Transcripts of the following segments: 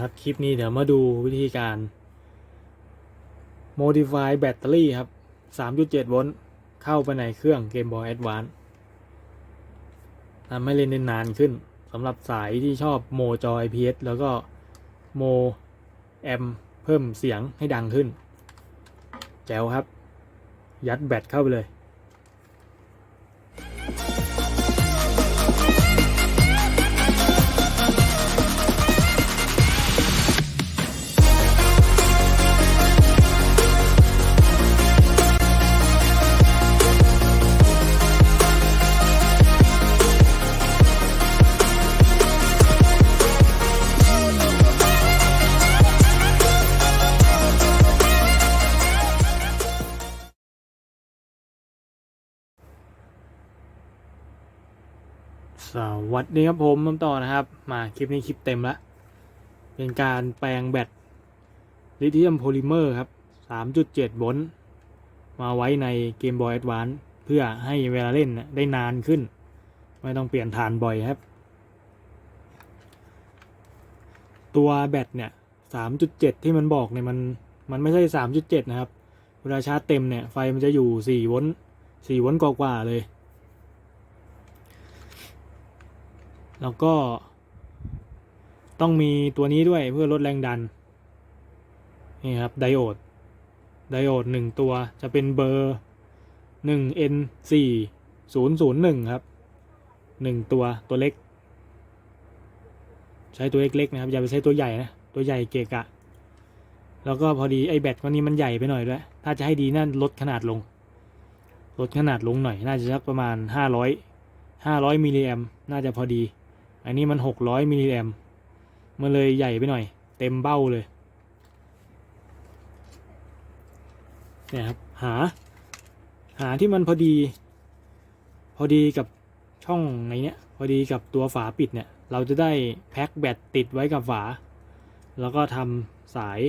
ครับคลิปนี้เดี๋ยวมาดูวิธีการ modify แบตเตอรี่ครับ 3.7 โวลต์เข้าไปในเครื่อง Game Boy Advance ทำให้เล่นได้นานขึ้นสำหรับสายที่ชอบโมจอ IPS แล้วก็โมแอมเพิ่มเสียงให้ดังขึ้น แจ๋วครับ ยัดแบตเข้าไปเลย สวัสดีครับผมน้ำต่อนะครับ มาคลิปนี้คลิปเต็มละเป็นการแปลงแบตลิเธียมโพลิเมอร์ครับ 3.7 โวลต์มาไว้ในเกม Boy Advance เพื่อให้เวลาเล่นได้นานขึ้น ไม่ต้องเปลี่ยนฐานบ่อยครับ ตัวแบตเนี่ย 3.7 ที่มันบอกเนี่ยมันมันไม่ใช่ 3.7 นะครับ เวลาชาร์จเต็มเนี่ย ไฟมันจะอยู่ 4 โวลต์ 4 โวลต์กว่าๆเลย แล้วก็ ต้องมีตัวนี้ด้วยเพื่อลดแรงดัน นี่ครับ ไดโอด ไดโอดหนึ่งตัวจะเป็นเบอร์หนึ่ง N สี่ศูนย์ศูนย์หนึ่งครับหนึ่งตัวตัวเล็ก ใช้ตัวเล็กๆนะครับ อย่าไปใช้ตัวใหญ่นะ ตัวใหญ่เกะกะ แล้วก็พอดีไอแบตก้อนนี้มันใหญ่ไปหน่อยด้วย ถ้าจะให้ดีนั่นลดขนาดลง ลดขนาดลงหน่อย น่าจะสักประมาณห้าร้อยห้าร้อยมิลลิแอมน่าจะพอดี อันนี้มันหกร้อยมิลลิแอมมันเลยใหญ่ไปหน่อย เต็มเบ้าเลย เนี่ยครับ หา หาที่มันพอดี พอดีกับช่องในเนี้ย พอดีกับตัวฝาปิดเนี่ย เราจะได้แพ็คแบตติดไว้กับฝา แล้วก็ทำสาย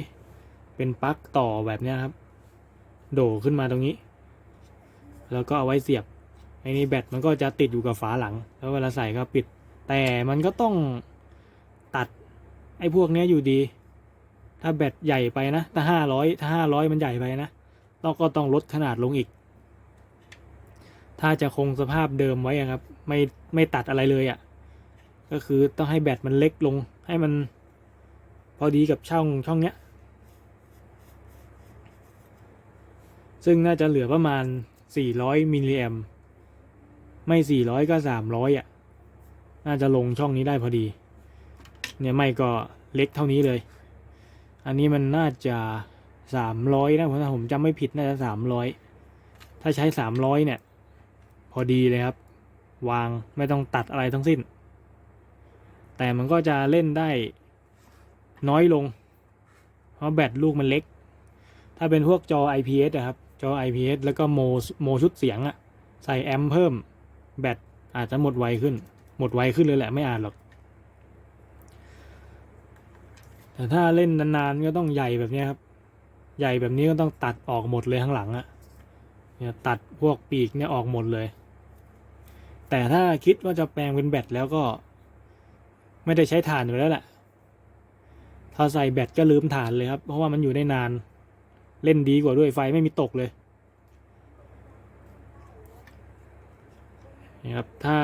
เป็นปลั๊กต่อแบบเนี้ยครับ โดขึ้นมาตรงนี้ แล้วก็เอาไว้เสียบไอ้นี่แบตมันก็จะติดอยู่กับฝาหลัง แล้วเวลาใส่ก็ปิด แต่มันก็ต้องตัดไอ้พวกเนี้ยอยู่ดี ถ้าแบตใหญ่ไปนะ ถ้าห้าร้อยถ้าห้าร้อยมันใหญ่ไปนะเราก็ต้องลดขนาดลงอีก ถ้าจะคงสภาพเดิมไว้ครับ ไม่ไม่ตัดอะไรเลยอะ่ะ ก็คือต้องให้แบตมันเล็กลง ให้มันพอดีกับช่องช่องเนี้ย ซึ่งน่าจะเหลือประมาณ 400มิลลิแอมไม่ 400 ก็ 300อะ น่าจะลงช่องนี้ได้พอดี เนี่ยไม่ก็เล็กเท่านี้เลย อันนี้มันน่าจะ300นะผมผมจำไม่ผิดน่าจะ300ถ้าใช้300เนี่ย พอดีเลยครับ วางไม่ต้องตัดอะไรทั้งสิ้น แต่มันก็จะเล่นได้น้อยลง เพราะแบตลูกมันเล็ก ถ้าเป็นพวกจอ IPS อะครับ จอ IPS แล้วก็โมโมชุดเสียงอะใส่แอมเพิ่ม แบตอาจจะหมดไวขึ้น หมดไวขึ้นเลยแหละไม่อ่านหรอก แต่ถ้าเล่นนานๆก็ต้องใหญ่แบบนี้ครับ ใหญ่แบบนี้ก็ต้องตัดออกหมดเลยข้างหลังอะเนี่ยตัดพวกปีกเนี่ยออกหมดเลย แต่ถ้าคิดว่าจะแปลงเป็นแบตแล้วก็ ไม่ได้ใช้ถ่านอยู่แล้วแหละถ้าใส่แบตก็ลืมถ่านเลยครับ เพราะว่ามันอยู่ได้นาน เล่นดีกว่าด้วยไฟไม่มีตกเลยนี่ครับถ้า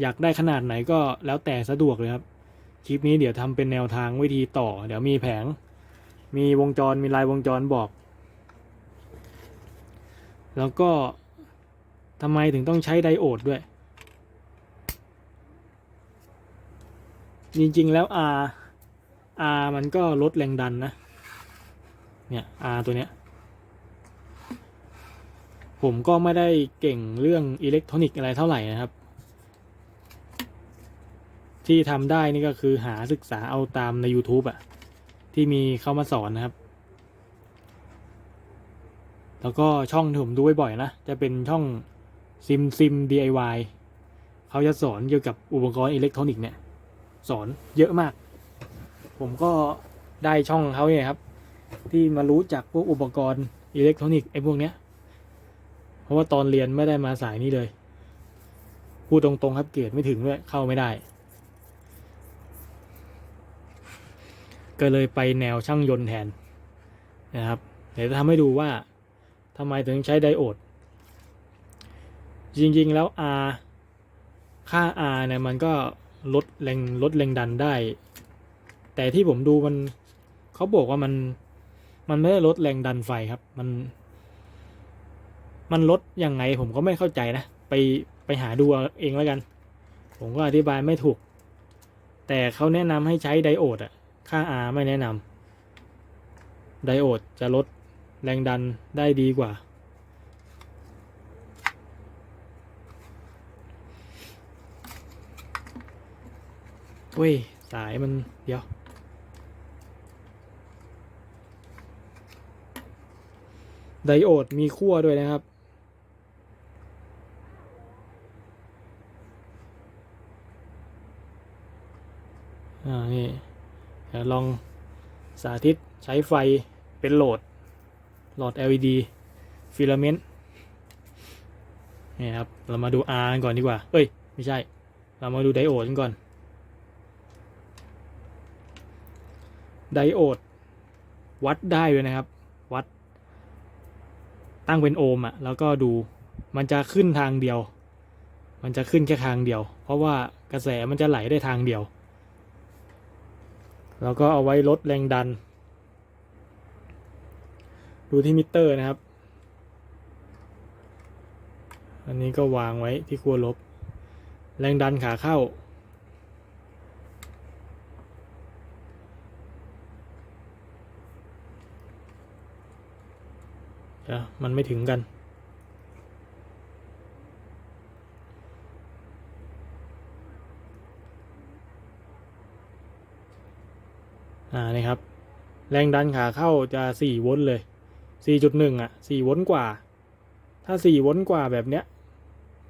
อยากได้ขนาดไหนก็แล้วแต่สะดวกเลยครับ คลิปนี้เดี๋ยวทำเป็นแนวทางวิธีต่อ เดี๋ยวมีแผง มีวงจรมีลายวงจรบอก แล้วก็ทำไมถึงต้องใช้ไดโอดด้วย จริงๆแล้ว R R มันก็ลดแรงดันนะ เนี่ย R ตัวเนี้ย ผมก็ไม่ได้เก่งเรื่องอิเล็กทรอนิกส์อะไรเท่าไหร่นะครับ ที่ทำได้นี่ก็คือหาศึกษาเอาตามใน YouTube อะที่มีเข้ามาสอนนะครับ แล้วก็ช่องที่ผมดูบ่อยๆนะ จะเป็นช่องซิมซิม DIY เขาจะสอนเกี่ยวกับอุปกรณ์อิเล็กทรอนิกส์เนี่ย สอนเยอะมาก ผมก็ได้ช่องเขาเนี่ยครับ ที่มารู้จักพวกอุปกรณ์อิเล็กทรอนิกส์ไอ้พวกเนี้ย เพราะว่าตอนเรียนไม่ได้มาสายนี้เลย พูดตรงๆครับเกรดไม่ถึงด้วยเข้าไม่ได้ ก็เลยไปแนวช่างยนต์แทนนะครับเดี๋ยวจะทำให้ดูว่าทำไมถึงใช้ไดโอด จริงๆแล้ว R ค่า R เนี่ยมันก็ลดแรงลดแรงดันได้ แต่ที่ผมดูมันเขาบอกว่ามันมันไม่ได้ลดแรงดันไฟครับ มัน มันลดยังไงผมก็ไม่เข้าใจนะ ไปไปหาดูเอาเองแล้วกัน ผมก็อธิบายไม่ถูก แต่เขาแนะนำให้ใช้ไดโอดอะ ค่า R ไม่แนะนำไดโอดจะลดแรงดันได้ดีกว่า เว้ย สายมันเดี๋ยวไดโอดมีขั้วด้วยนะครับ อ่า นี่ย ลองสาธิตใช้ไฟเป็นโหลด หลอด LED ฟิลาเมนต์นี่ครับ เรามาดู R กันก่อนดีกว่า เอ้ย ไม่ใช่ เรามาดูไดโอดกันก่อน ไดโอด วัดได้ด้วยนะครับ วัด ตั้งเป็นโอห์มอะแล้วก็ดูมันจะขึ้นทางเดียว มันจะขึ้นแค่ทางเดียว เพราะว่ากระแสมันจะไหลได้ทางเดียว แล้วก็เอาไว้ลดแรงดัน ดูที่มิเตอร์นะครับ อันนี้ก็วางไว้ที่ขั้วลบ แรงดันขาเข้าเดี๋ยวมันไม่ถึงกัน อ่านี่ครับ แรงดันขาเข้าจะสี่โวลต์เลยสี่จุดหนึ่งอะสี่โวลต์กว่า ถ้าสี่โวลต์กว่าแบบเนี้ย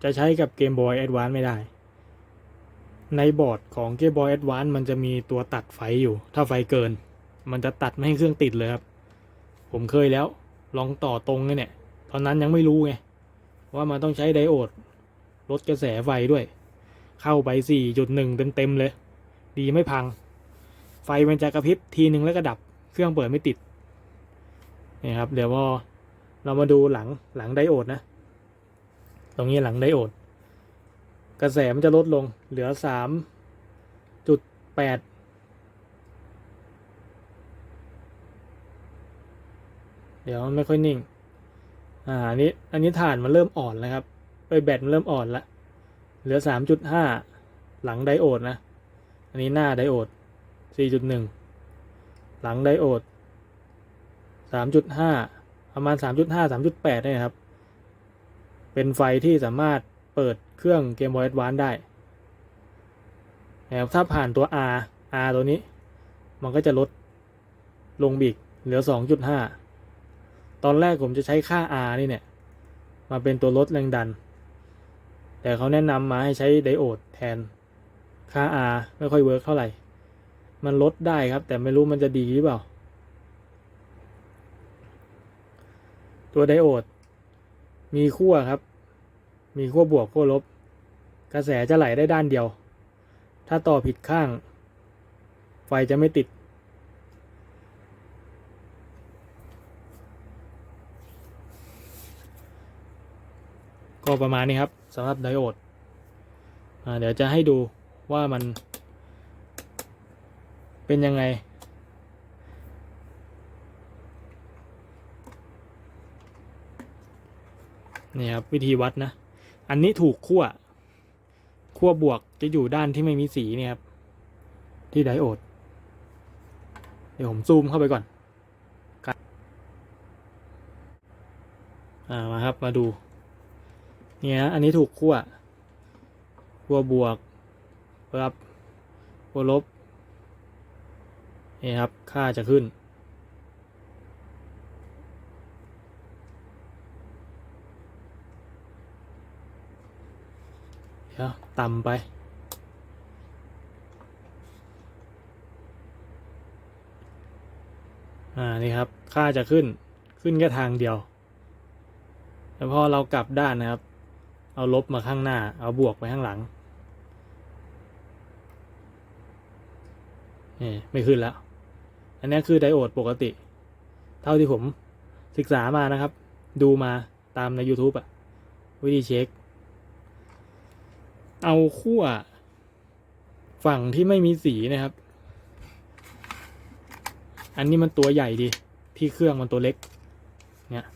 จะใช้กับเกมบอยแอดวานไม่ได้ ในบอร์ดของเกมบอยแอดวานมันจะมีตัวตัดไฟอยู่ ถ้าไฟเกิน มันจะตัดไม่ให้เครื่องติดเลยครับ ผมเคยแล้ว ลองต่อตรงเนี่ย ตอนนั้นยังไม่รู้ไง ว่ามันต้องใช้ไดโอดลดกระแสไฟด้วย เข้าไปสี่จุดหนึ่งเต็มๆเลย ดีไม่พัง ไฟมันจะกระพริบทีหนึ่งแล้วก็ดับ เครื่องเปิดไม่ติดนี่ครับ เดี๋ยวพอเรามาดูหลังหลังไดโอดนะ ตรงนี้หลังไดโอด กระแสมันจะลดลงเหลือสามจุดแปดเดี๋ยวมันไม่ค่อยนิ่ง อ่าอันนี้อันนี้ฐานมันเริ่มอ่อนแล้วครับไปแบตมันเริ่มอ่อนละ เหลือสามจุดห้าหลังไดโอดนะ อันนี้หน้าไดโอดสี่จุดหนึ่ง หลังไดโอดสามจุดห้าประมาณสามจุดห้าสามจุดแปดเนี่ยครับ เป็นไฟที่สามารถเปิดเครื่องเกมบอยแอดวานได้แล้วถ้าผ่านตัว R R ตัวนี้ มันก็จะลดลงบีกเหลือสองจุดห้าตอนแรกผมจะใช้ค่า R นี่เนี่ย มาเป็นตัวลดแรงดัน แต่เขาแนะนำมาให้ใช้ไดโอดแทนค่า R ไม่ค่อยเวิร์กเท่าไหร่ มันลดได้ครับ แต่ไม่รู้มันจะดีหรือเปล่า ตัวไดโอด มีขั้วครับ มีขั้วบวกขั้วลบ กระแสจะไหลได้ด้านเดียว ถ้าต่อผิดข้าง ไฟจะไม่ติด ก็ประมาณนี้ครับสำหรับไดโอดเดี๋ยวจะให้ดูว่ามัน เป็นยังไง นี่ครับ วิธีวัดนะ อันนี้ถูกขั้วขั้วบวกจะอยู่ด้านที่ไม่มีสีเนี่ยครับ ที่ไดโอด เดี๋ยวผมซูมเข้าไปก่อนอ่ามาครับมาดู เนี่ยนะอันนี้ถูกขั้วขั้วบวก ครับขั้วลบ นี่ครับ ค่าจะขึ้น เดี๋ยวต่ำไป อ่า นี่ครับ ค่าจะขึ้น ขึ้นแค่ทางเดียวแล้วพอเรากลับด้านนะครับ เอาลบมาข้างหน้า เอาบวกไปข้างหลังนี่ไม่ขึ้นแล้ว นนี้คือไดโอดปกติ เท่าที่ผมศึกษามานะครับ ดูมาตามใน YouTube อะวิธีเช็ค เอาขั้วฝั่งที่ไม่มีสีนะครับ อันนี้มันตัวใหญ่ดี ที่เครื่องมันตัวเล็ก เนี่ย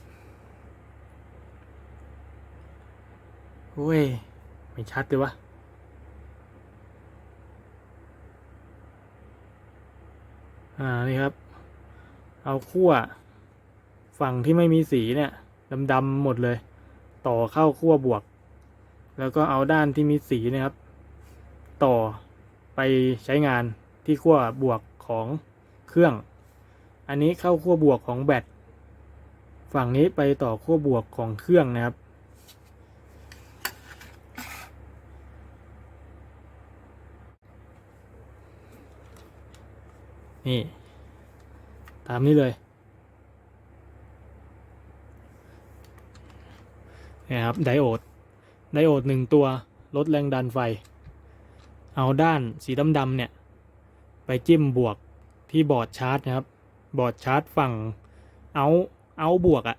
โอ้ย ไม่ชัดเลยวะ อ่านี่ครับ เอาขั้วฝั่งที่ไม่มีสีเนี่ยดำๆหมดเลย ต่อเข้าขั้วบวก แล้วก็เอาด้านที่มีสีนะครับ ต่อไปใช้งานที่ขั้วบวกของเครื่อง อันนี้เข้าขั้วบวกของแบตฝั่งนี้ไปต่อขั้วบวกของเครื่องนะครับ นี่ ตามนี้เลยนี่ครับไดโอด ไดโอดหนึ่งตัวลดแรงดันไฟ เอาด้านสีดำๆเนี่ย ไปจิ้มบวกที่บอร์ดชาร์จนะครับ บอร์ดชาร์จฝั่งเอาเอาบวกอะ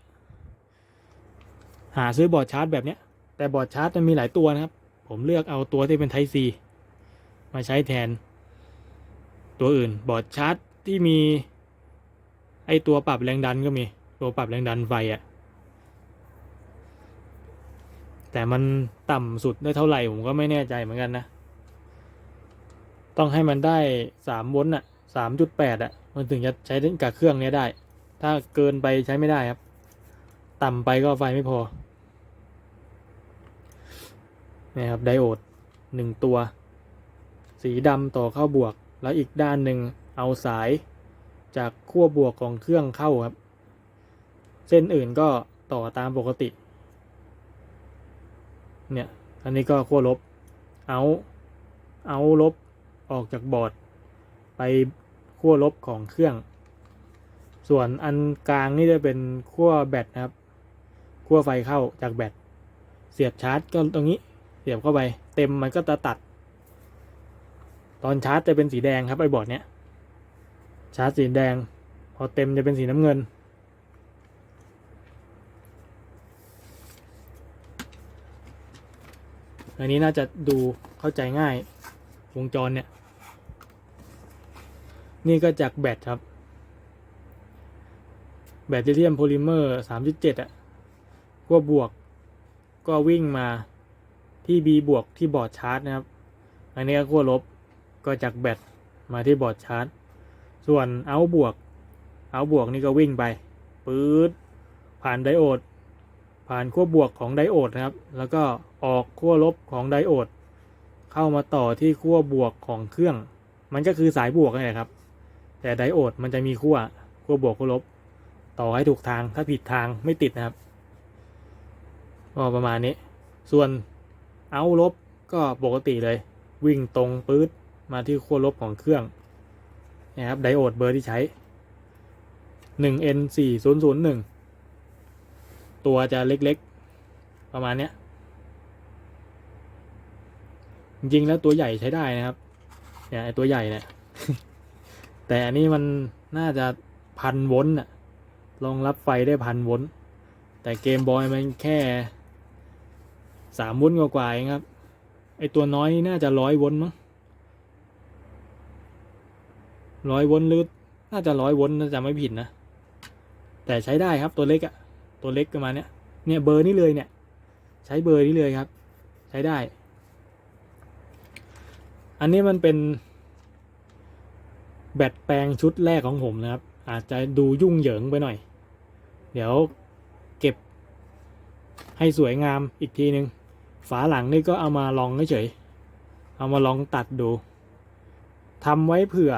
หาซื้อบอร์ดชาร์จแบบเนี้ย แต่บอร์ดชาร์จมันมีหลายตัวนะครับ ผมเลือกเอาตัวที่เป็นไทซีมาใช้แทน ตัวอื่น บอร์ดชาร์จที่มี ไอตัวปรับแรงดันก็มี ตัวปรับแรงดันไฟอะแต่มันต่ำสุดได้เท่าไหร่ ผมก็ไม่แน่ใจเหมือนกันนะ ต้องให้มันได้สามโวลต์อะสามจุดแปดอะมันถึงจะใช้กับเครื่องเนี้ยได้ ถ้าเกินไปใช้ไม่ได้ครับ ต่ำไปก็ไฟไม่พอนี่ครับไดโอดหนึ่งตัว สีดำต่อเข้าบวก แล้วอีกด้านหนึ่งเอาสายจากขั้วบวกของเครื่องเข้าครับ เส้นอื่นก็ต่อตามปกติ เนี่ย อันนี้ก็ขั้วลบ เอา เอาลบออกจากบอร์ด ไปขั้วลบของเครื่อง ส่วนอันกลางนี่จะเป็นขั้วแบตนะครับ ขั้วไฟเข้าจากแบต เสียบชาร์จก็ตรงนี้ เสียบเข้าไป เต็มมันก็จะตัด ตอนชาร์จจะเป็นสีแดงครับไอ้บอร์ดเนี้ยชาร์จสีแดง พอเต็มจะเป็นสีน้ำเงิน อันนี้น่าจะดูเข้าใจง่ายวงจรเนี่ย นี่ก็จากแบตครับ แบตลิเธียมโพลิเมอร์สามจุดเจ็ดอะขั้วบวกก็วิ่งมาที่ B บวกที่บอร์ดชาร์จนะครับ อันนี้ก็ขั้วลบ ก็จากแบตมาที่บอร์ดชาร์จ ส่วนเอาบวก เอาบวกนี่ก็วิ่งไปปื๊ดผ่านไดโอด ผ่านขั้วบวกของไดโอดนะครับ แล้วก็ออกขั้วลบของไดโอด เข้ามาต่อที่ขั้วบวกของเครื่อง มันก็คือสายบวกนั่แหละครับ แต่ไดโอดมันจะมีขั้วขั้วบวกขั้วลบ ต่อให้ถูกทางถ้าผิดทางไม่ติดนะครับก็ประมาณนี้ ส่วนเอาลบก็ปกติเลย วิ่งตรงปื๊ด มาที่ขั้วลบของเครื่องนะครับไดโอดเบอร์ที่ใช้ 1N 4 0 0 1 ตัวจะเล็กๆ ประมาณเนี้ย จริงแล้วตัวใหญ่ใช้ได้นะครับ เนี่ยไอตัวใหญ่เนี่ย แต่อันนี้มันน่าจะพันโวลต์อะรองรับไฟได้พันโวลต์ แต่เกมบอยมันแค่สามวลต์กว่าๆเองครับ ไอตัวน้อยน่าจะร้อยวลต์มั้ง ร้อยวลต์หรือน่าจะร้อยวลต์น่าจะไม่ผิดนะ แต่ใช้ได้ครับตัวเล็กอะตัวเล็กประมาณเนี้ยเนี่ยเบอร์นี้เลยเนี่ย ใช้เบอร์นี้เลยครับ ใช้ได้ อันนี้มันเป็น แบตแปลงชุดแรกของผมนะครับ อาจจะดูยุ่งเหยิงไปหน่อย เดี๋ยวเก็บ ให้สวยงามอีกทีนึง ฝาหลังนี่ก็เอามาลองเฉยเอามาลองตัดดู ทำไว้เผื่อ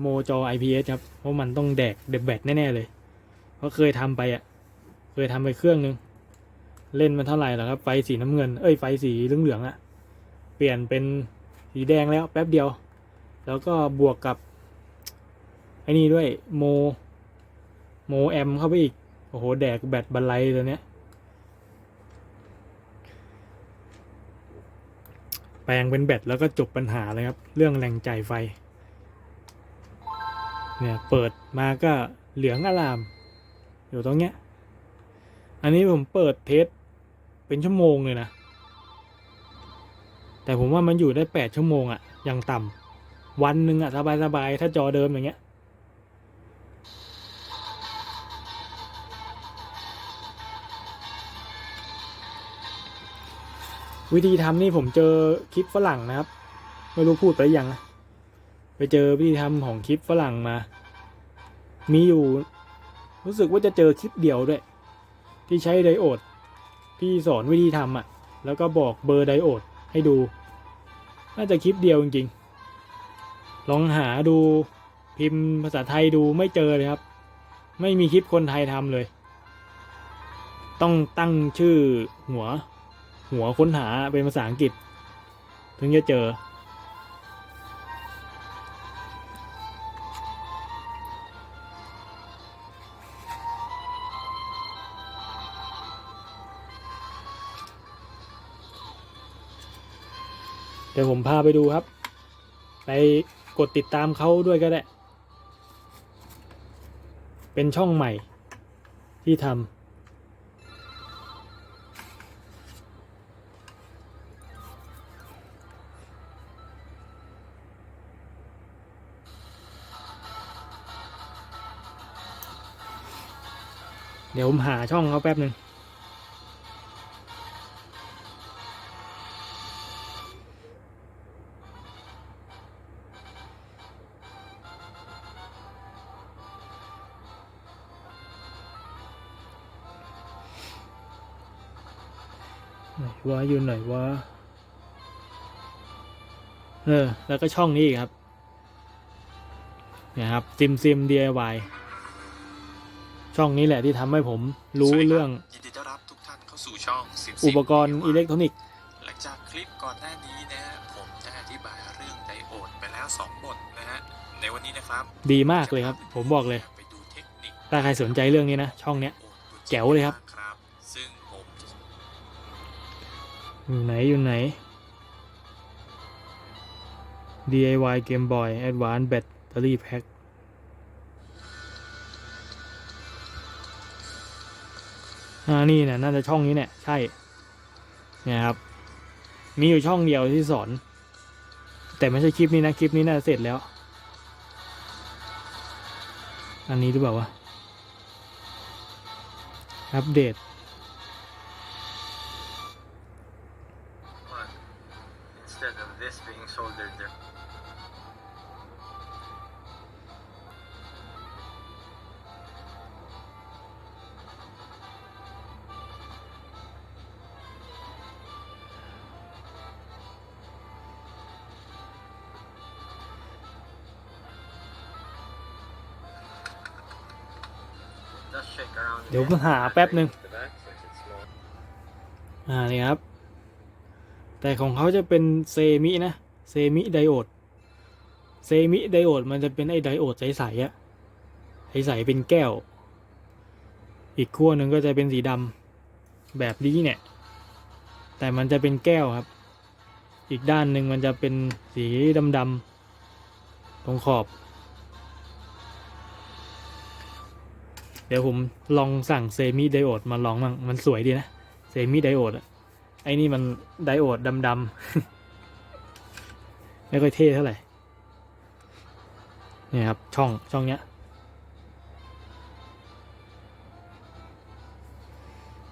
โมจอ IPS ครับ เพราะมันต้องแดกเดบแบตแน่ ๆ เลย เพราะเคยทำไปอะ เคยทำไปเครื่องนึง เล่นมันเท่าไหร่แล้วครับ ไฟสีน้ำเงิน เอ้ย ไฟสีเหลืองๆอะ เปลี่ยนเป็นสีแดงแล้วแป๊บเดียว แล้วก็บวกกับไอ้นี่ด้วยโม โมแอมเข้าไปอีก โอ้โห แดกแบตบันไลตัวเนี้ย แปลงเป็นแบตแล้วก็จบปัญหาเลยครับ เรื่องแรงจ่ายไฟ เนี่ยเปิดมาก็เหลืองอลาม อยู่ตรงเนี้ย อันนี้ผมเปิดเทสเป็นชั่วโมงเลยนะ แต่ผมว่ามันอยู่ได้แปดชั่วโมงอะอย่างต่ำวันหนึ่งอะสบายๆถ้าจอเดิมอย่างเงี้ยวิธีทำนี่ผมเจอคลิปฝรั่งนะครับ ไม่รู้พูดไปหรือยังนะ ไปเจอวิธีทำของคลิปฝรั่งมา มีอยู่ รู้สึกว่าจะเจอคลิปเดียวด้วย ที่ใช้ไดโอด ที่สอนวิธีทำอะ แล้วก็บอกเบอร์ไดโอดให้ดู น่าจะคลิปเดียวจริงๆ ลองหาดูพิมพ์ภาษาไทยดูไม่เจอเลยครับ ไม่มีคลิปคนไทยทำเลย ต้องตั้งชื่อหัว หัวค้นหาเป็นภาษาอังกฤษ ถึงจะเจอ เดี๋ยวผมพาไปดูครับ ไปกดติดตามเขาด้วยก็ได้ เป็นช่องใหม่ที่ทำเดี๋ยวผมหาช่องเขาแป๊บหนึ่ง อยู่ไหนวะ เออ แล้วก็ช่องนี้อีกครับเนี่ยครับ ซิมซิม DIY ช่องนี้แหละที่ทำให้ผมรู้สวัสดีคบเรื่องยินดีต้อนรับทุกท่านเข้าสู่ช่องซิมอุปกรณ์อิเล็กทรอนิกส์ หลังจากคลิปก่อนหน้านี้นะฮะผมได้อธิบายเรื่องไดโอดไปแล้ว2บทนะฮะ ในวันนี้นะครับ ดีมากเลยครับ ผมบอกเลยไปดูเทคนิคถ้าใครสนใจเรื่องนี้นะ ช่องเนี้ยโอดตัวจริงแจ๋วเลยครับ อยู่ไหนอยู่ไหน DIY Game Boy Advance Battery Pack อ่านี่เนี่ยน่าจะช่องนี้เนี่ย ใช่เนี่ยครับ มีอยู่ช่องเดียวที่สอน แต่ไม่ใช่คลิปนี้นะ คลิปนี้น่าจะเสร็จแล้ว อันนี้หรือเปล่าวะ อัปเดต เดี๋ยวผมหาแป๊บหนึ่งอ่านี่ครับ แต่ของเขาจะเป็นเซมินะ เซมิไดโอด เซมิไดโอดมันจะเป็นไอไดโอดใสๆอะใสๆเป็นแก้ว อีกขั้วหนึ่งก็จะเป็นสีดำแบบนี้เนี่ย แต่มันจะเป็นแก้วครับ อีกด้านหนึ่งมันจะเป็นสีดำๆตรงขอบ ดี๋ยวผมลองสั่งเซมิไดโอดมาลองมั่งมันสวยดีนะเซมิไดโอดอะไอ้นี่มันไดโอดดำๆไม่ค่อยเท่เท่าไหร่เนี่ยครับช่องช่องเนี้ย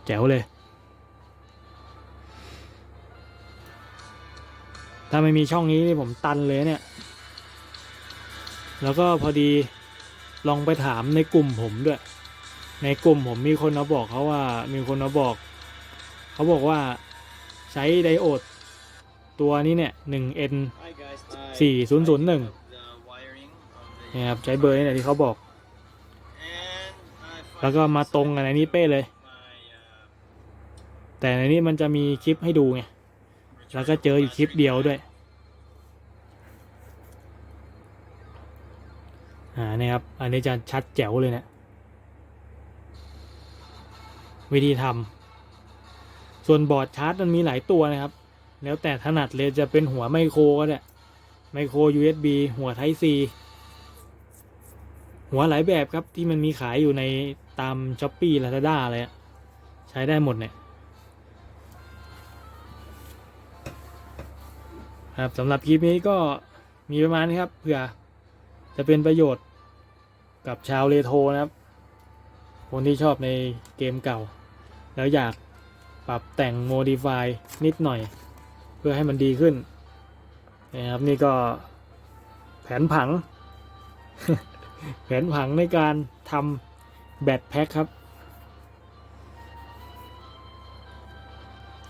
แจ๋วเลย ถ้าไม่มีช่องนี้นี่ผมตันเลยเนี่ย แล้วก็พอดีลองไปถามในกลุ่มผมด้วย ในกลุ่มผมมีคนมาบอกเขาว่ามีคนมาบอก เขาบอกว่าใช้ไดโอดตัวนี้เนี่ย 1N Hi guys. สี่ศูนย์ศูนย์หนึ่ง The wiring of the เนี่ยครับใช้เบอร์นี่แหละที่เขาบอก แล้วก็มาตรงกันในนี้เป๊ะเลย แต่ในนี้มันจะมีคลิปให้ดูไง แล้วก็เจออยู่คลิปเดียวด้วย อ่าเนี่ยครับ อันนี้จะชัดแจ๋วเลยเนะ วิธีทำส่วนบอร์ดชาร์จมันมีหลายตัวนะครับ แล้วแต่ถนัดเลยจะเป็นหัวไมโครก็ได้ไมโคร USB หัว Type C หัวหลายแบบครับที่มันมีขายอยู่ในตามช้อปปี้ลาซาด้าอะไรใช้ได้หมดเนี่ยครับสำหรับคลิปนี้ก็มีประมาณนี้ครับเผื่อจะเป็นประโยชน์กับชาวเรโทรนะครับ คนที่ชอบในเกมเก่า แล้วอยากปรับแต่งโมดิฟายนิดหน่อย เพื่อให้มันดีขึ้นนะครับนี่ก็แผนผัง แผนผังในการทำแบตแพ็คครับ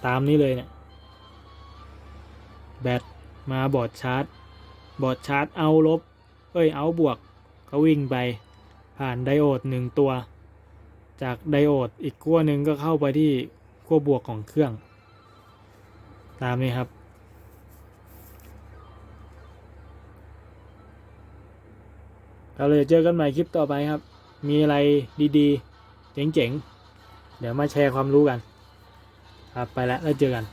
ตามนี้เลยเนี่ยแบตมาบอร์ดชาร์จ บอร์ดชาร์จเอาลบ เอ้ยเอาบวก ก็วิ่งไปผ่านไดโอดหนึ่งตัว จากไดโอดอีกขั้วหนึ่งก็เข้าไปที่ขั้วบวกของเครื่อง ตามนี้ครับ เราเลยเจอกันใหม่คลิปต่อไปครับ มีอะไรดีๆ เจ๋งๆ เดี๋ยวมาแชร์ความรู้กัน ครับไปแล้วแล้วเจอกัน